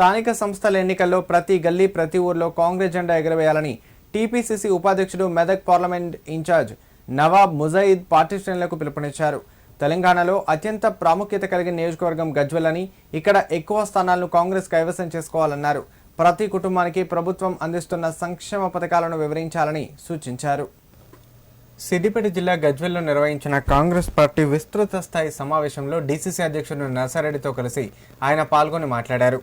స్థానిక సంస్థల ఎన్నికల్లో ప్రతి గల్లీ ప్రతి ఊర్లో కాంగ్రెస్ జెండా ఎగరవేయాలని టీపీసీసీ ఉపాధ్యక్షుడు Medak parliament in-charge Nawab Mujahid party శ్రేణులకు పిలుపునిచ్చారు. తెలంగాణలో అత్యంత ప్రాముఖ్యత కలిగిన నియోజకవర్గం గజ్వెల్ అని ఇక్కడ ఎక్కువ స్థానాలను కాంగ్రెస్ కైవసం చేసుకోవాలన్నారు. ప్రతి కుటుంబానికి ప్రభుత్వం అందిస్తున్న సంక్షేమ పథకాలను వివరించాలని సూచించారు. సిద్దిపేట జిల్లా గజ్వెల్లో నిర్వహించిన కాంగ్రెస్ పార్టీ విస్తృత స్థాయి సమావేశంలో డీసీసీ అధ్యక్షుడు నర్సారెడ్డితో కలిసి ఆయన పాల్గొని మాట్లాడారు.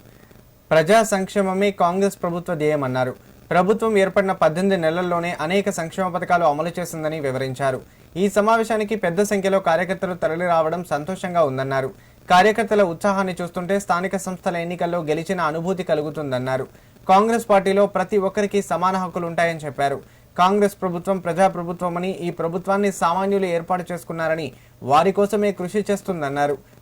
ప్రజా సంక్షేమమే కాంగ్రెస్ ప్రభుత్వ ధ్యేయమన్నారు ప్రభుత్వం ఏర్పడిన పద్దెనిమిది నెలల్లోనే అనేక సంక్షేమ పథకాలు అమలు చేసిందని వివరించారు. ఈ సమావేశానికి పెద్ద సంఖ్యలో కార్యకర్తలు తరలి రావడం సంతోషంగా ఉందన్నారు. కార్యకర్తల ఉత్సాహాన్ని చూస్తుంటే స్థానిక సంస్థల ఎన్నికల్లో గెలిచిన అనుభూతి కలుగుతుందన్నారు. కాంగ్రెస్ పార్టీలో ప్రతి ఒక్కరికి సమాన హక్కులు ఉంటాయని చెప్పారు. కాంగ్రెస్ ప్రభుత్వం ప్రజాప్రభుత్వమని ఈ ప్రభుత్వాన్ని సామాన్యులు ఏర్పాటు చేసుకున్నారని వారి కోసమే కృషి చేస్తుందన్నారు.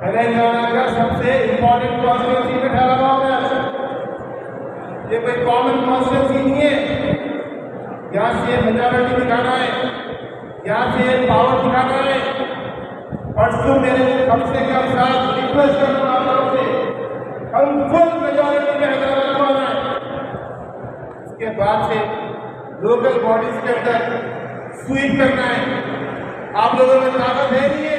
तेलंगाना का सबसे इम्पोर्टेंट कॉन्स्टिट्यूंसी में ठहरा हुआ है ये कोई कॉमन कॉन्स्टिट्यूंसी नहीं है। यहाँ से मेजोरिटी दिखाना है। यहाँ से पावर दिखाना है। परसों मेरे कम से कम साथ रिक्वेस्ट हम फुल मेजोरिटी में हैदराबाद को आना इसके बाद से लोकल बॉडीज के अंदर स्वीप करना है। आप लोगों में ताकत है नहीं है?